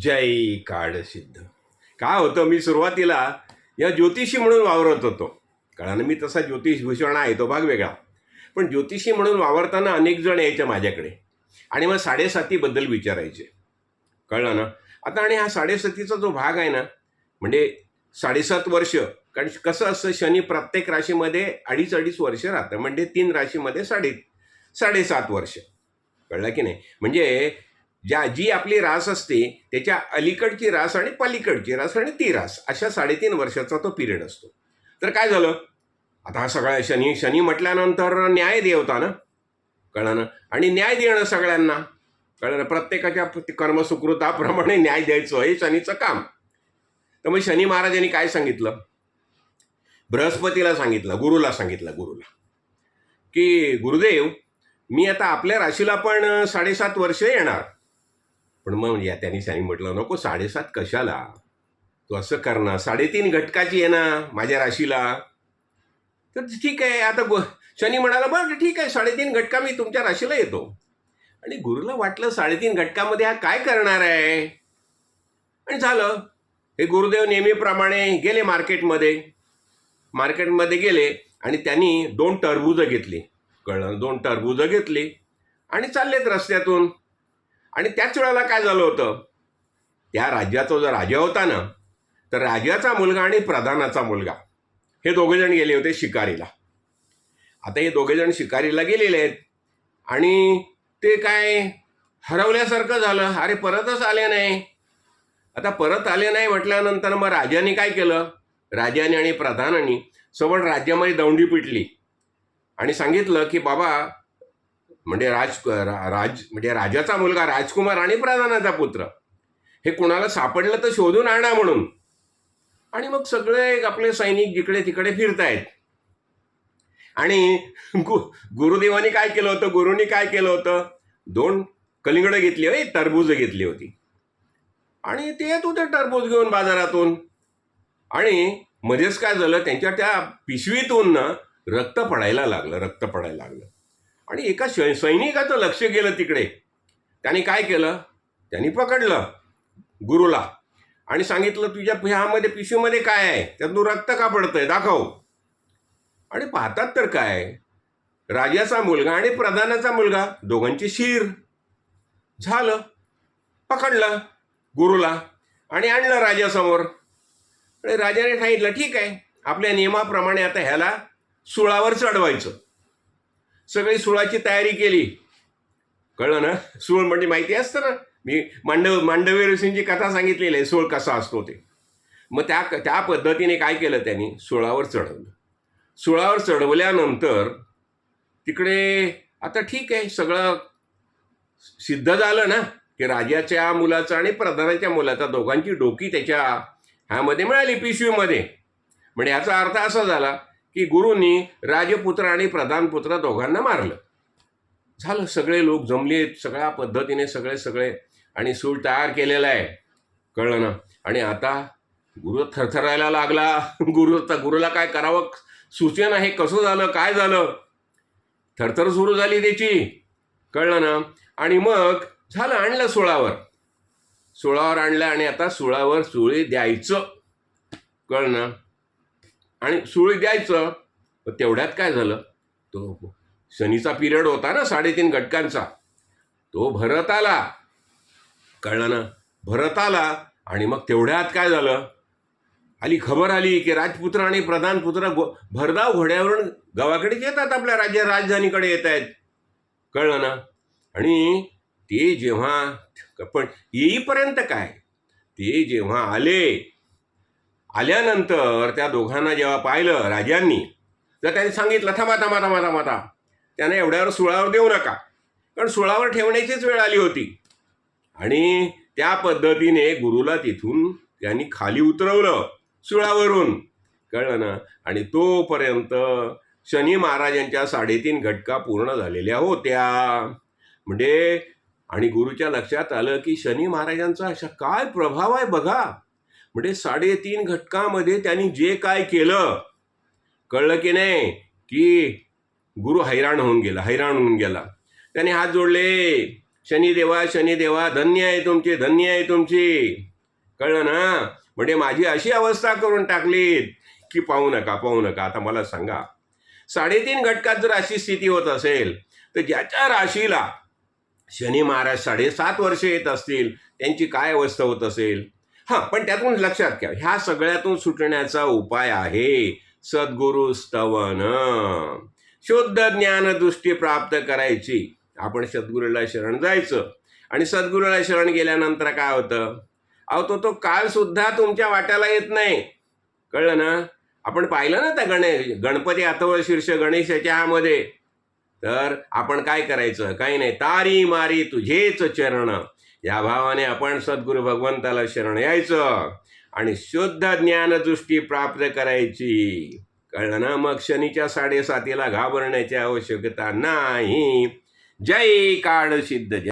जय काळसिद्ध काय होतं मी सुरुवातीला या ज्योतिषी म्हणून वावरत होतो. कळानं मी तसा ज्योतिष भूषण आहे तो भाग वेगळा. पण ज्योतिषी म्हणून वावरताना अनेक जण यायचे माझ्याकडे. आणि मग साडेसातीबद्दल विचारायचे. कळलं ना? आता आणि हा साडेसातीचा जो भाग आहे ना म्हणजे साडेसात वर्ष कारण कसं असतं शनी प्रत्येक राशीमध्ये अडीच अडीच वर्ष राहतं. म्हणजे तीन राशीमध्ये साडे साडेसात वर्ष. कळलं की नाही? म्हणजे ज्या जी आपली रास असते त्याच्या अलीकडची रास आणि पलीकडची रास आणि ती रास अशा साडेतीन वर्षाचा तो पिरियड असतो. तर काय झालं? आता हा सगळा शनी शनी म्हटल्यानंतर न्याय देवता ना? कळणं ना? आणि न्याय देणं सगळ्यांना. कळलं ना? प्रत्येकाच्या कर्मसुकृताप्रमाणे न्याय द्यायचं हे शनीचं काम. तर मग शनी महाराजांनी काय सांगितलं? बृहस्पतीला सांगितलं गुरुला सांगितलं गुरुला. की गुरुदेव मी आता आपल्या राशीला पण साडेसात वर्ष येणार. पण मग या त्यांनी सांगितलं म्हटलं नको साडेसात कशाला? तू असं कर ना. साडेतीन घटकाची आहे ना माझ्या राशीला. तर ठीक आहे आता गो शनी म्हणाला बरं ठीक आहे साडेतीन घटका मी तुमच्या राशीला येतो. आणि गुरुला वाटलं साडेतीन घटकामध्ये हा काय करणार आहे? आणि झालं. हे गुरुदेव नेहमीप्रमाणे गेले मार्केटमध्ये. मार्केटमध्ये गेले आणि त्यांनी दोन टरबुजं घेतली. कळलं दोन टरबुजं घेतली आणि चाललेत रस्त्यातून. आणि त्याच वेळेला काय झालं होतं? त्या राज्याचा जो राजा होता ना तर राजाचा मुलगा आणि प्रधानाचा मुलगा हे दोघेजण गेले होते शिकारीला. आता हे दोघेजण शिकारीला गेलेले आहेत आणि ते काय हरवल्यासारखं झालं? अरे परतच आले नाही. आता परत आले नाही म्हटल्यानंतर मग राजाने काय केलं? राजाने आणि प्रधानांनी सबळ राज्यामध्ये दौंडी पिटली आणि सांगितलं की बाबा म्हणजे राज रा- राज म्हणजे राजाचा मुलगा राजकुमार आणि प्रधानाचा पुत्र. हे कुणाला सापडलं तर शोधून आणा म्हणून. आणि मग सगळे आपले सैनिक जिकडे तिकडे फिरतायत. आणि गु गुरुदेवाने काय केलं होतं? गुरुनी काय केलं होतं? दोन कलिंगडं घेतली होती टरबूज घेतली होती. आणि ते येत होते टरबूज घेऊन बाजारातून. आणि मध्येच काय झालं त्यांच्या त्या पिशवीतून ना रक्त पडायला लागलं रक्त पडायला लागलं. आणि एका शै सैनिकाचं लक्ष गेलं तिकडे. त्याने काय केलं? त्यांनी पकडलं गुरुला आणि सांगितलं तुझ्या ह्यामध्ये पिशवीमध्ये काय आहे? त्यातून रक्त का पडतंय? दाखव. आणि पाहतात तर काय? राजाचा मुलगा आणि प्रधानाचा मुलगा दोघांची शिर. झालं. पकडलं गुरुला आणि आणलं राजासमोर. आणि राजाने सांगितलं ठीक आहे. आपल्या नियमाप्रमाणे आता ह्याला सुळावर चढवायचं सगळी सुळाची तयारी केली. कळलं ना? सूळ म्हणजे माहिती असतं ना? मी मांडव मांडवी ऋषींची कथा सांगितलेली आहे सूळ कसा असतो ते. मग त्या त्या पद्धतीने काय केलं त्यांनी? सुळावर चढवलं. सुळावर चढवल्यानंतर तिकडे आता ठीक आहे सगळं सिद्ध झालं ना? की राजाच्या मुलाचं आणि प्रधानाच्या मुलाचा दोघांची डोकी त्याच्या ह्यामध्ये मिळाली पिशवीमध्ये. म्हणजे याचा अर्थ असा झाला की गुरुंनी राजपुत्र आणि प्रधानपुत्र दोघांना मारलं. झालं सगळे लोक जमले सगळ्या पद्धतीने सगळे सगळे आणि सूळ तयार केलेला आहे. कळलं ना? आणि आता गुरु थरथरायला लागला. गुरु गुरुला काय करावं? सूचना हे कसं झालं? काय झालं? थरथर सुरू झाली त्याची. कळलं ना? आणि मग झालं आणलं सोळावर. सोळावर आणलं आणि आता सोळावर सुळी द्यायचं. कळलं ना? आणि सुळी द्यायचं मग तेवढ्यात काय झालं? तो शनीचा पिरियड होता ना साडेतीन घटकांचा. तो भरत आला. कळलं ना? भरत आला आणि मग तेवढ्यात काय झालं? आली खबर आली की राजपुत्र आणि प्रधानपुत्र गो भरधाव घोड्यावरून गावाकडे येतात आपल्या राज्य राजधानीकडे येत आहेत. कळलं ना? आणि ते जेव्हा पण येईपर्यंत काय? ते जेव्हा आले आल्यानंतर त्या दोघांना जेव्हा पाहिलं राजांनी तर त्यांनी सांगितलं थांबा थांबा थांबा थांबा थांबा. त्याने एवढ्यावर सुळावर देऊ नका. कारण सुळावर ठेवण्याचीच वेळ आली होती. आणि त्या पद्धतीने गुरुला तिथून त्यांनी खाली उतरवलं सुळावरून. कळलं ना? आणि तोपर्यंत शनी महाराजांच्या साडेतीन घटका पूर्ण झालेल्या होत्या. म्हणजे आणि गुरुच्या लक्षात आलं की शनी महाराजांचा अशा काय प्रभाव आहे बघा. म्हणजे साडेतीन घटकामध्ये त्यांनी जे काय केलं कळलं की नाही की गुरु हैराण होऊन गेला हैराण होऊन गेला. त्याने हात जोडले शनिदेवा शनिदेवा धन्य आहे तुमची धन्य आहे तुमची. कळलं ना? म्हणजे माझी अशी अवस्था करून टाकलीत की पाहू नका पाहू नका. आता मला सांगा साडेतीन घटकात जर अशी स्थिती होत असेल तर ज्याच्या राशीला शनी महाराज साडेसात वर्ष येत असतील त्यांची काय अवस्था होत असेल? हां पण त्यातून लक्षात घ्या ह्या सगळ्यातून सुटण्याचा उपाय आहे. सद्गुरु स्तवन. शुद्ध ज्ञानदृष्टी प्राप्त करायची. आपण सद्गुरूला शरण जायचं. आणि सद्गुरूला शरण गेल्यानंतर काय होतं? अहो तो तो काल सुद्धा तुमच्या वाट्याला येत नाही. कळलं ना? आपण पाहिलं ना त्या गणेश गणपती अथवा शीर्ष गणेशाच्या ह्यामध्ये? तर आपण काय करायचं? काही नाही. तारी मारी तुझेच चरण. या भावाने आपण सद्गुरू भगवंताला शरण यायचं आणि शुद्ध ज्ञानदृष्टी प्राप्त करायची. कळलं ना? मग शनीच्या साडेसातीला घाबरण्याची आवश्यकता नाही. जय काळ सिद्ध